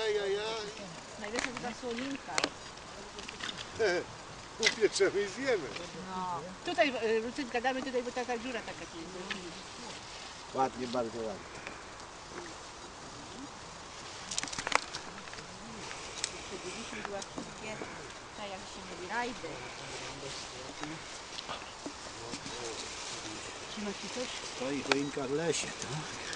Ajajajaj. Najlepsza to ta słoninka. Upieczemy i zjemy. No. Tutaj, y, Lucynka, damy tutaj, bo taka dziura taka jest. Ładnie, bardzo ładnie. Przebyliśmy była wszystkie, tak jak się mówi, rajdy. Trzyma ci coś? Stoi choinka w lesie, tak?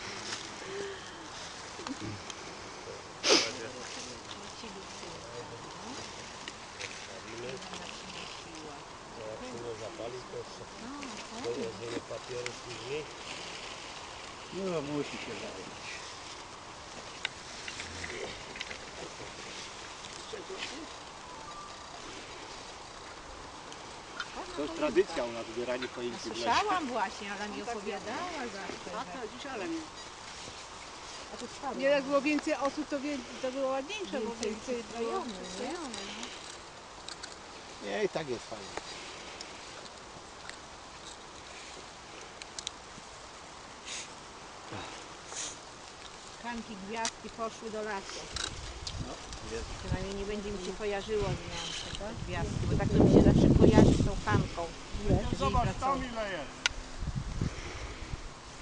No musi się zająć. To jest tradycja u nas zbieranie choinki w lesie. Słyszałam właśnie, ale mi opowiadała zawsze. że- dziś, ale nie. A tu spadło. Nie, jak było więcej osób, to, wie, to było ładniejsze, bo Więcej więcej było nie? przyklejone. Nie, i tak jest fajnie. Kanki, gwiazdki poszły do lasu. No, jest. Przynajmniej nie będzie mi się kojarzyło z nią te gwiazdki, bo tak to mi się zawsze kojarzy z tą kanką. Zobacz, Jeżeli tam ile jest.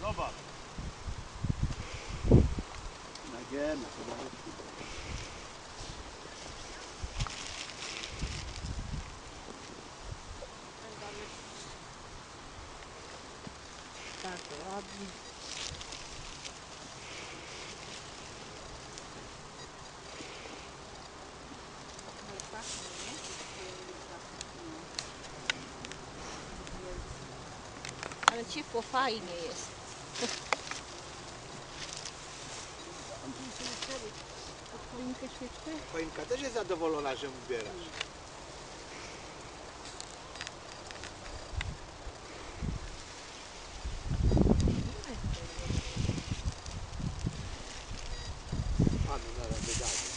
Zobacz. Zaraz. Tak, ładnie. Ciepło fajnie jest. Choinkę świeczkę? Choinka też jest zadowolona, że ubierasz. Panu zaraz wydaje.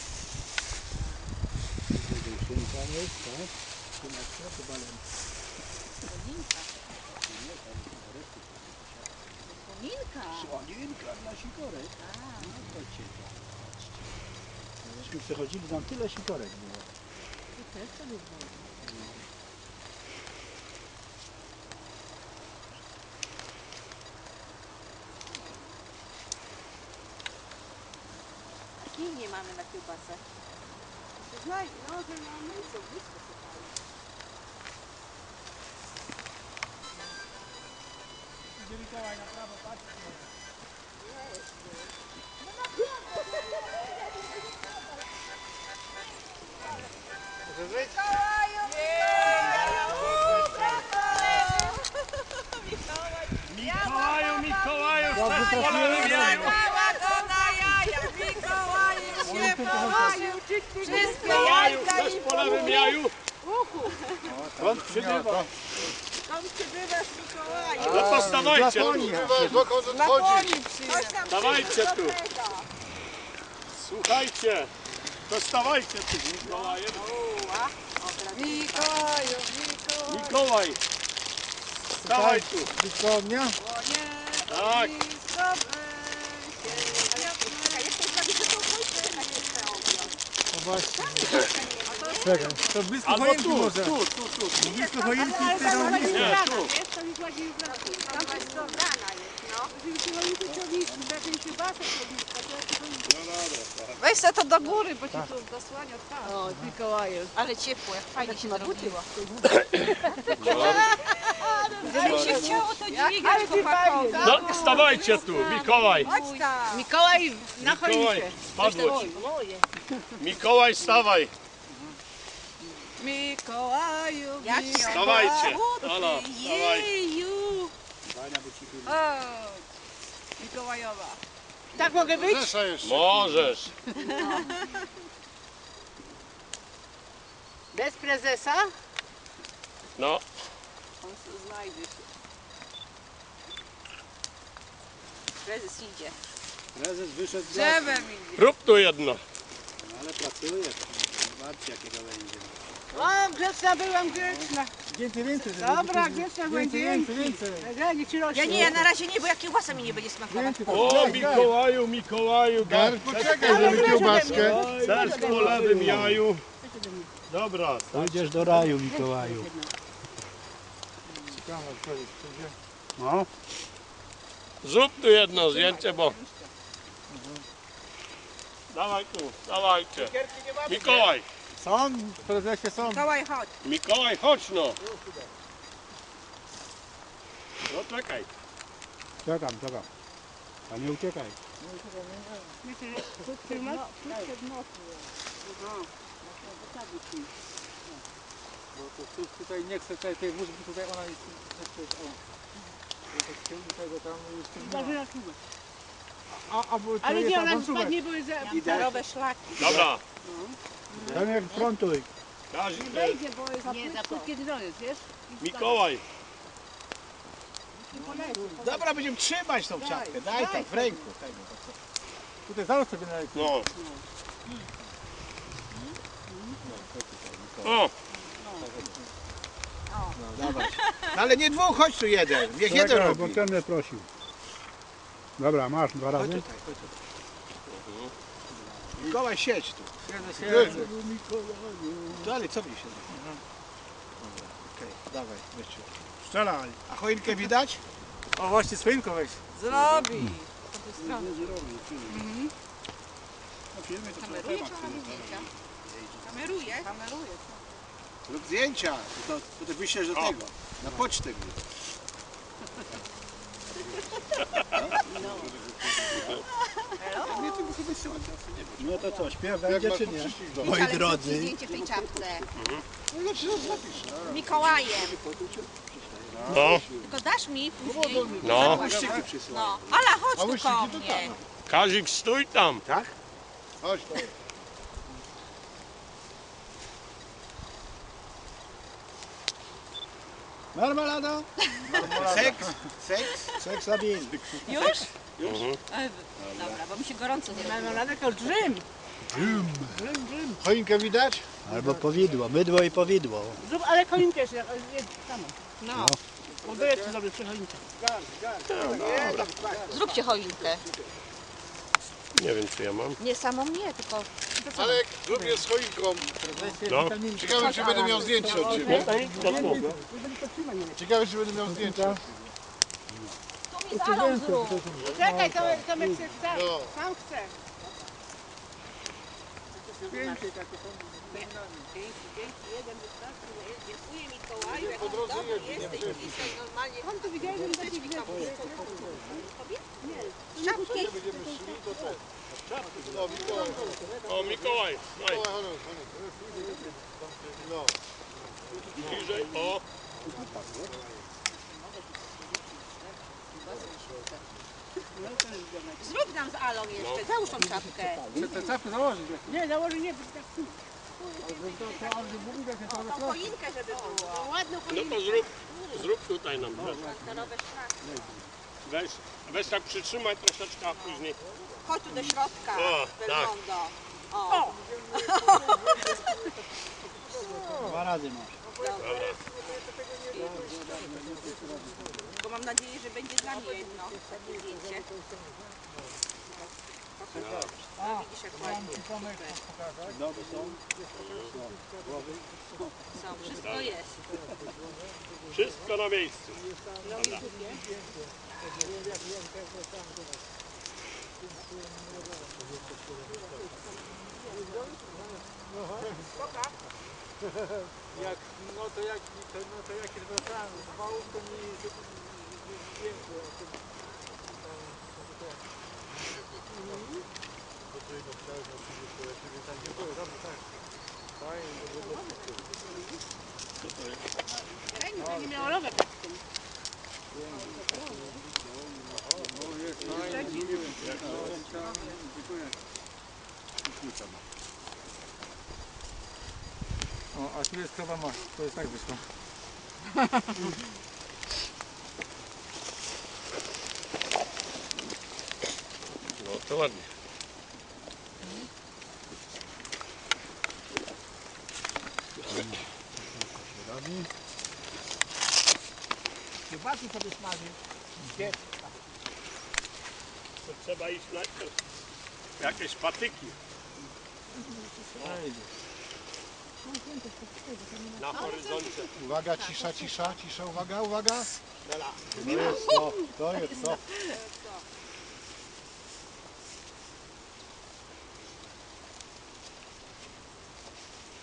Jest, tak? Szyneczka, to balem. Choinka. Choinka. Słoninka dla sikorek. No to cię Myśmy przechodzili, tam tyle sikorek było. Tu też sobie było. Kij nie mamy na kiełbasę. Znaj, no, że mamy co, blisko się Gdzie Mikołaj na prawo, patrz. Może być? Mikołaju, Mikołaju, też w polowym jaju. Mikołaju, też w polowym jaju. Skąd przybywa? No to stawajcie tu. Dokąd odchodzi? Stawajcie tu. Słuchajcie. To stawajcie tu z Mikołajem. Mikołaju, Mikołaju, Mikołaj. Stawaj tu. Blisko ognia? Tak. Właśnie. Czekaj, to blisko Albo choinki tu, może. tu, tu, tu. Blisko choinki i ty tam blisko. Nie, tu. Weź se to do góry, bo ci tu zasłania twarz. O, Mikołaju. Ale ciepło, jak fajnie się zrobiło. Żeby się chciało to dźwigać chłopakom. No, stawajcie tu, Mikołaj. Chodź tam. Mikołaj na Mikołaj, choinkę. spadło ci. Mikołaj, stawaj. Mikołaju, Jak się- Stawajcie. Ola, stawaj. Jeju. Chodź. Tak mogę być? Możesz. Bez prezesa? No, On znajdzie się. Prezes idzie. Prezes wyszedł z Drzewem idzie. rób tu jedno. No, ale pracuje. Zobaczcie jakiego będzie. O, grzeczna byłam, grzeczna. Więcej, więcej. Dobra, grzeczna byłam, dzięki. Ja nie ci rośnie. Ja nie, ja na razie nie, bo jak kiełbasa mi nie będzie smakować. O, Mikołaju, Mikołaju, Gar, poczekaj, żeby kiełbaskę. Serc po lewym jaju. Dobra, Pójdziesz do raju, Mikołaju. No, zrób tu jedno zdjęcie, bo... Dawaj tu, dawajcie. Mikołaj, są, prezesie są. Mikołaj, chodź. Mikołaj, chodź no. No czekaj. Czekam, czekam. A nie uciekaj. Bo to tu, tutaj nie chcę tej, tej wóz, bo tutaj ona jest o. To z tyłu tego tam już a, a, bo to Ale jest nie, ona awantura. spadnie, bo jest za... Szlaki. Dobra. Daniel, frontuj. Kazik, Wejdzie, bo jest za płytko, kiedy to jest, wiesz? Mikołaj. Dobra, będziemy trzymać tą czapkę. Daj tak, w ręku. Tutaj zaraz sobie na No. O, Dawaj. No ale nie dwóch, chodź tu jeden. Niech jeden Czekaj, bo robi. ten mnie prosił. Dobra, masz dwa Chodź razy. tutaj, chodź tutaj. Mikołaj, siedź tu. Dalej, co mi się zrobi? Okej, dawaj, wyciu. Strzelaj. A choinkę widać? O właśnie, swoinko weź. Zrobi. Kameruje Kameruje czy ona robi zdjęcia? Kameruje? Kameruje. Rób zdjęcia. To, to ty wyślesz do tego. Na pocztę mnie. No to co, śpiew będzie czy nie? Moi drodzy. zdjęcie w tej czapce. Mikołajem. no, Tylko dasz mi później. no. Przysyłaj. No. Ala, chodź tu koło mnie. Kazik, stój tam. Chodź tu. Marmelada. Seks, seks. Seks Sabin. Już? Mhm. E, Dobra, bo mi się gorąco zrobiło. Mamy na tylko drzym. Choinkę widać? Albo powidło, mydło i powidło. Zrób, ale choinkę jeszcze, jest samo. No. Bo to jest dobry przy choince. Zróbcie choinkę. Nie wiem, czy ja mam. Nie samą mnie, tylko... Alek, je z choinką. No. Ciekawe, czy będę miał zdjęcie od ciebie. Ciekawe, czy będę miał zdjęcie. Tu mi zalą zrób. Czekaj, Tomek, Tomek chce, sam, No. sam chce. Dziękuję Mikołaju, jak dobry jesteś dzisiaj normalnie. Pan to widziałeś, że mi takie gwiazdy. No, Mikołaj, O, Mikołaj, daj. No. Bliżej, o. Zrób nam z Alą jeszcze, załóż tą czapkę. Chcę czapkę założyć. Nie, założy nie, tak Tą choinkę, żeby było. ładną No to zrób, zrób tutaj nam. Weź, weź tak przytrzymaj troszeczkę, a później. Chodź tu do środka, O, Belmondo. O, Dwa razy masz. bo mam nadzieję, że będzie dla mnie jedno takie zdjęcie. No, widzisz jak ładnie. Są. Są, wszystko jest. Wszystko na miejscu. Jak, no to jak, to, no to jak jest wracałem z wałów, to mi zdjęcie o tym. nie miało lowek. klucza ma. O, a tu jest krowa masz. To jest tak wyszło. No to ładnie. Kiełbasy sobie smaży. Trzeba iść najpierw. Jakieś patyki. Na horyzoncie. Uwaga, cisza, cisza, cisza, uwaga, uwaga. To jest to, to jest to.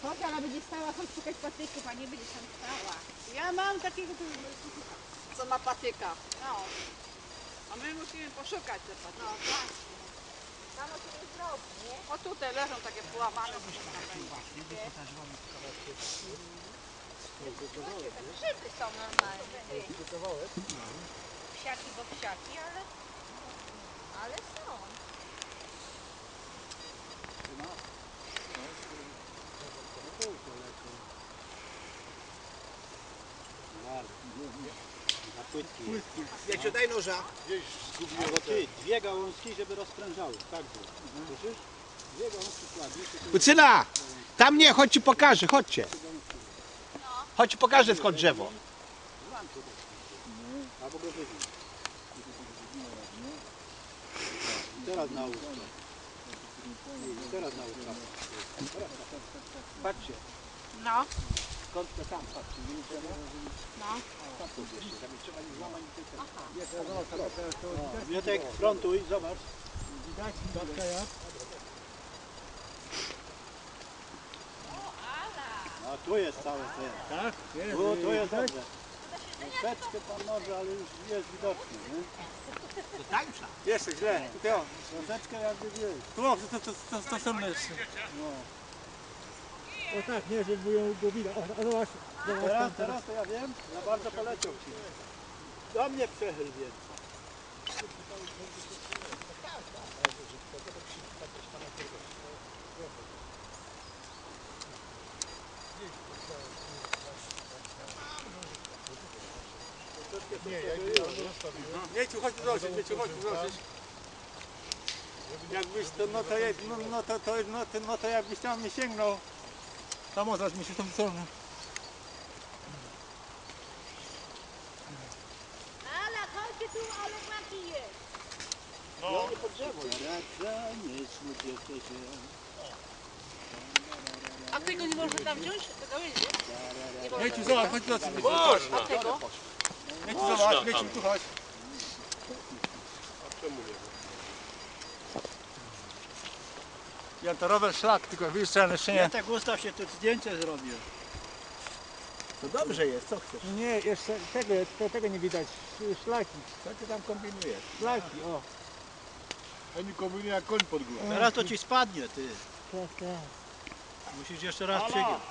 Chodź, ale będzie stała, chodź szukać patyków, a nie będziesz tam stała. Ja mam takiego, co ma patyka. No. A my musimy poszukać te patyki. No właśnie. Tam o tym zrobi, nie? O tutaj leżą takie połamane. Grzyby są normalne. Psiaki, bo psiaki, ale... Ale są. Wiecie, daj noża. Gdzieś zgubiłem Ty, dwie gałązki, żeby rozprężały. Tak było. Słyszysz? Dwie gałązki to Lucyna, tam nie, chodź ci pokażę, chodźcie. Chodź ci pokażę skąd drzewo. Albo go Teraz nałóż to. I Teraz nałóż to. Patrzcie, No. Skąd to tam, patrzcie. nie drzewo? No. Tam to wiesz, tam trzeba nie złamać tylko. Miotek, frontuj, zobacz. Widać, babka jak? A tu jest całe ten. Tak? Jest. Tu, tu jest widać? dobrze. Troszeczkę pan może, ale już jest widoczny, nie? To tańsza. Jeszcze źle. Troszeczkę jakby jest. Tu o, to, to, to, to są lepsze. O tak, nie, żeby ją go widać. O, o, zobacz. Zobacz Teraz, teraz to ja wiem, za bardzo poleciał ci. Do mnie przechyl więc. Mieciu, chodź zobaczyć, Mieciu, chodź zobaczyć. Jakbyś to, no to, no, no to, no, to, no to jakbyś tam nie sięgnął. Tam o, zaraz mi się tą stronę. Ala, chodźcie tu, ale maki jest. No, A tego nie można tam wziąć? Tego jest, nie? Mieciu, zobacz, chodź tu zobaczyć. Mieciu, można. A tego? Mieciu, Można zobacz. Mieciu, tu chodź. A czemu nie? Ja to rower szlak, tylko wiesz, że jeszcze nie. tak ustaw się, tu zdjęcie zrobię. To dobrze jest, co chcesz? Nie, jeszcze tego, to, tego nie widać. Szlaki, Co ty tam kombinujesz? szlaki, o. Ani kombinuje jak koń pod górę. Teraz to ci spadnie, ty. Tak, tak. Musisz jeszcze raz przygiąć.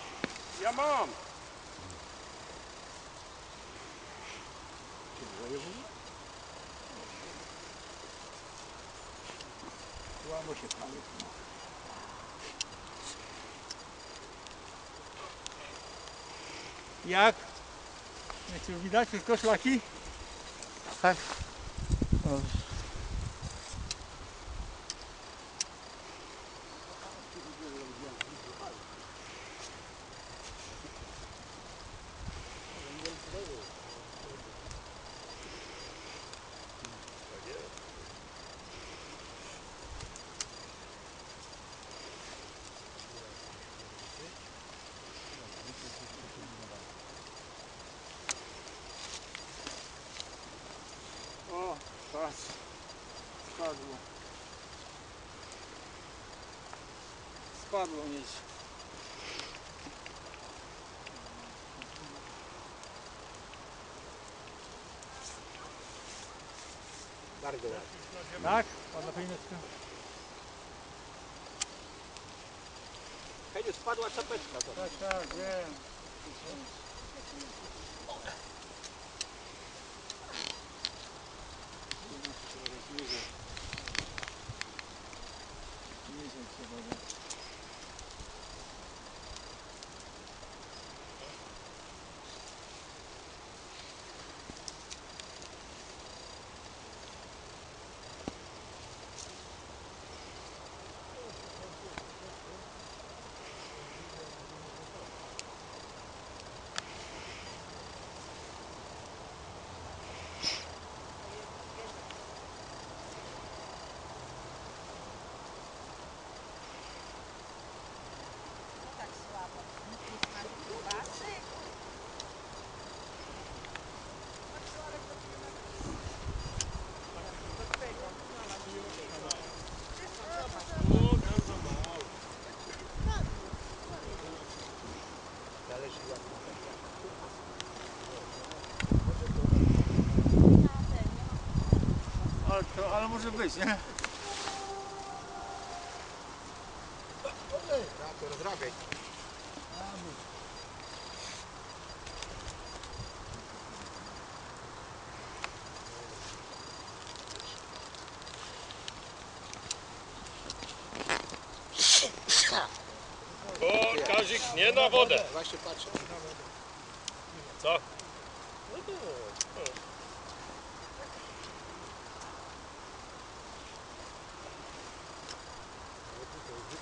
ja mam. Łamo się pali. Jak? Mieciu, widać wszystko szlaki? Tak. O. O, patrz. Spadło. Spadło mieć. Bardzo ładnie. Tak? Ładna pojemeczka. Heniu, spadła czapeczka. To. Tak, tak, wiem. Niżej trzeba dać. Ale, to, ale może być, nie? To rozrabiaj. O, Kazik, nie na wodę. Właśnie patrzę. Co?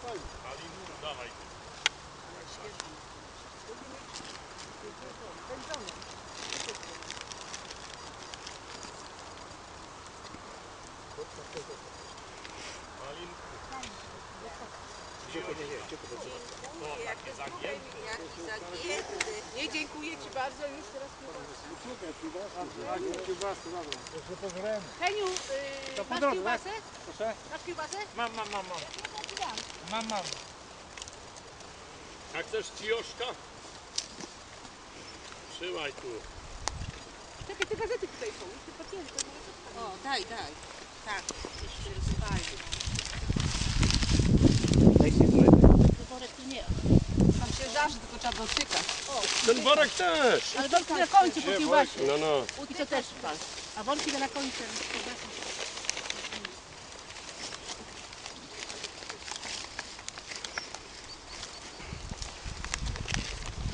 Ali, dawaj. Malin, Gdzie to nie jest? Gdzie to będzie? o, takie zagięte. Jaki zagięty. Nie, dziękuję Ci bardzo, już teraz Tak, kiełbasy, dobra. Heniu, To yy, po masz drodze, kiełbasę? Proszę? Masz kiełbasę? Mam, mam, mam, mam. Mam, mam. Jak chcesz cioszka? Trzymaj tu. Czekaj, te gazety tutaj są, już te papiery, to może. O, daj, daj. Tak, jeszcze rozpali. Daj sobie to Worek tu nie. Tam się zawsze, tylko trzeba dotykać. Ten worek też. Ale worki na końcu po kiełbasie. No, no. I to też pal. A worki na końcu.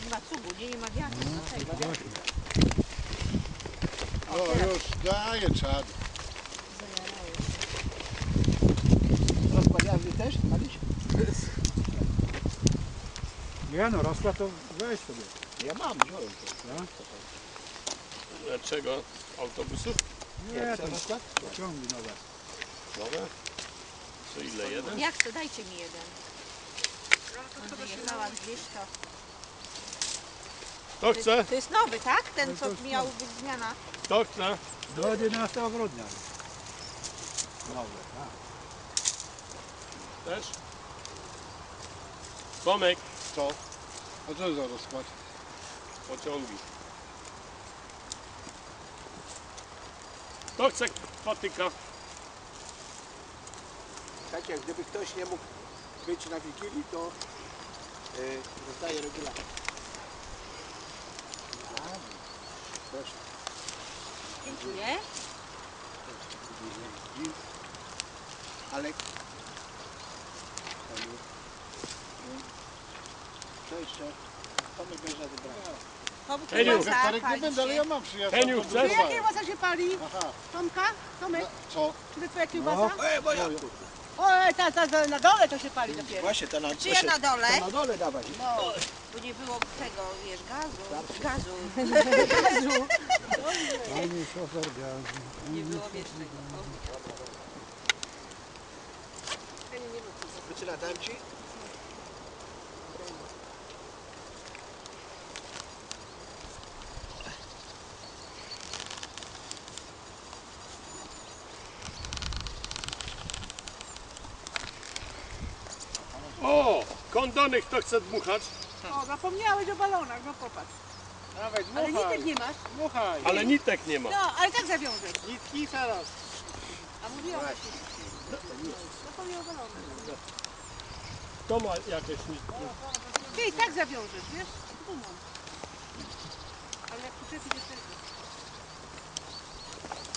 Nie ma cugu, nie, nie ma wiatru. Dlatego. O, już daje czad. No, rozkład to weź sobie. Ja mam, wziąłem to. Dlaczego? Autobusów? Nie, to rozkład? ciągnie nowe. Nowe? Co ile? Jeden? Jak to? Dajcie mi jeden. Jechałam gdzieś to. Kto chce? To jest nowy, tak? Ten, co miał być zmiana. Kto chce? Do 11 grudnia. Nowe, tak. Też? Tomek, Co? A co za rozkład? pociągi. Kto chce patyka? Słuchajcie, gdyby ktoś nie mógł być na Wigilii, to yy, rozdaję regularnie. Proszę. Dziękuję. Ale... Co jeszcze? Tomek będzie zabrany. Komu Heniu. kiełbasa, Wektorek nie pali będę, ale się? ja mam przyjaciół. Heniu, to chcesz? dużo Jakie kiełbasa się pali? Aha, Tomka? Tomek, co? czy to twoja kiełbasa? E, moja! Oj, ta, ta, ta na dole to się pali dopiero. Właśnie, to na, Czy ja na dole? to na dole dawać. No, tu nie było tego, wiesz, gazu. Gazu. Pani szofer gazu. Nie było wiecznego. Wyczyna, dam ci? O! Kondony, kto chce dmuchać? O, zapomniałeś o balonach, no popatrz. Dawaj, Ale dmuchaj. nitek nie masz. Dmuchaj. Ale nitek nie ma. No, ale tak zawiążesz. Nitki teraz. A mówiłam ci. Zapomniał o balonach. Kto ma jakieś nitki? Ty i tak zawiążesz, wiesz? Tu mam. Ale jak poczekaj, to tego. Wiele trzeba wszystko mieć. Liczynik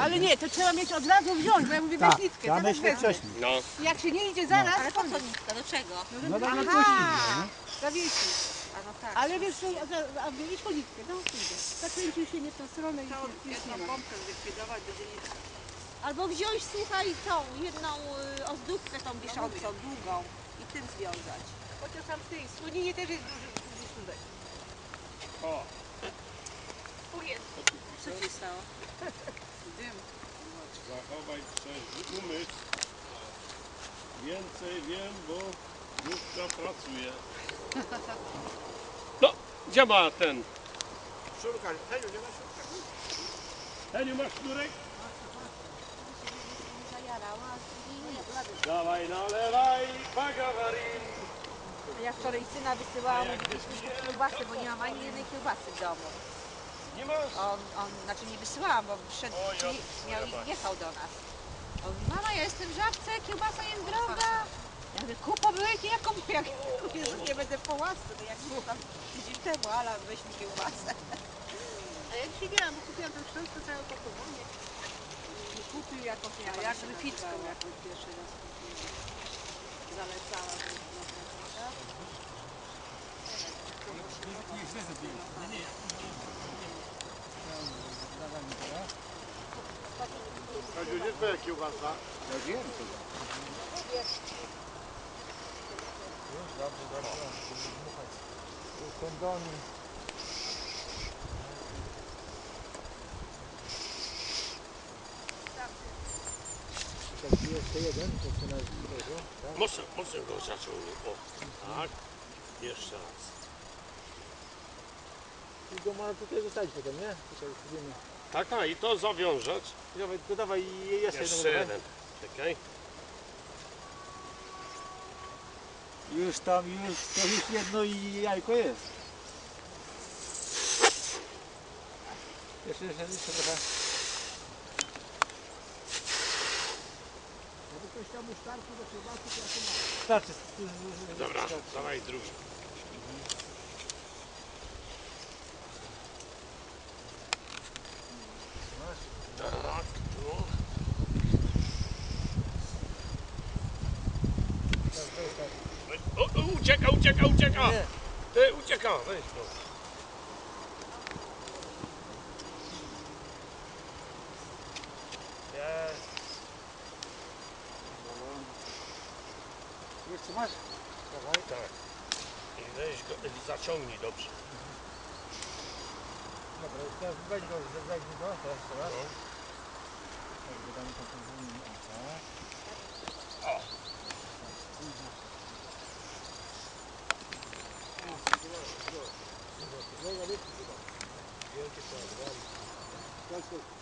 Ale nie, to trzeba mieć od razu wziąć, bo ja mówię Tak, weź ja myślę wezmę. wcześniej. No. Jak się nie idzie zaraz, Ale po co nitka? Do czego? No no Aha. puścić, zawiesi. A no tak. Ale wiesz co, a, a idź po nitkę, no pójdę. Zakręcił się nie w tą stronę i nie ma. pompkę zlikwidować, będzie nitka. Albo wziąć, słuchaj, tą jedną y, ozdóbkę tą wiszącą, długą i tym związać. Chociaż tam w tej słoninie też jest duży, duży. O, Co się stało? zachowaj trzeźwy umysł. Więcej wiem, bo główka pracuje. No, gdzie ma ten? Szurka, Heniu, nie ma szurka. Heniu, masz sznurek? Dawaj, nalewaj, bagawarin. Ja wczoraj syna wysyłałam, kiełbasy, bo nie mam ani jednej kiełbasy w domu. Nie? On, on, znaczy nie wysyłałam, bo wszedł, O, ja- czyli miał, jechał do nas. On mówi, mama, ja jestem w żabce, kiełbasa jest droga. Ja mówię, kupa byłeś, jaką, jak mówię, że nie będę po łasce, to jak było tam tydzień temu, ale weź mi kiełbasę. A ja dzisiaj miałam, bo kupiłam tę książkę całe opakowanie. I kupił jakąś, nie A jak Wyficką jakąś pierwszy raz kupiłam. Zalecała, że jest dobra. Kaziu, gdzie twoja kiełbasa? Ja wiem co Kondony. Tak, jeszcze jeden, to co na drugego, tak? Mocno, mocno go zaczął. O, tak. Jeszcze raz. I go ma tutaj zostawić potem, nie? Tutaj siedzimy. Tak, tak, i to zawiążać. I Dawaj, to dawaj jeszcze, Jeszcze jednego, jeden. Czekaj. Już tam, już, to już jedno i jajko jest. Jeszcze, jeszcze, jeszcze trochę. Ktoś to ja. Starczy. Dobra, dawaj drugi. Tak, tu. O, o, ucieka, ucieka, ucieka! Nie. Ty, ucieka, weź go. Jest. Jeszcze masz? Dawaj, tak. I weź go, zaciągnij dobrze. Dobra, teraz weź go, weź go, to jeszcze raz. No. Tak, dodamy tą podwójną, o, tak. O. Zdravo. Zdravo. Zdravo. Zdravo. Zdravo. Zdravo. Zdravo. Zdravo. Zdravo. Zdravo. Zdravo. Zdravo.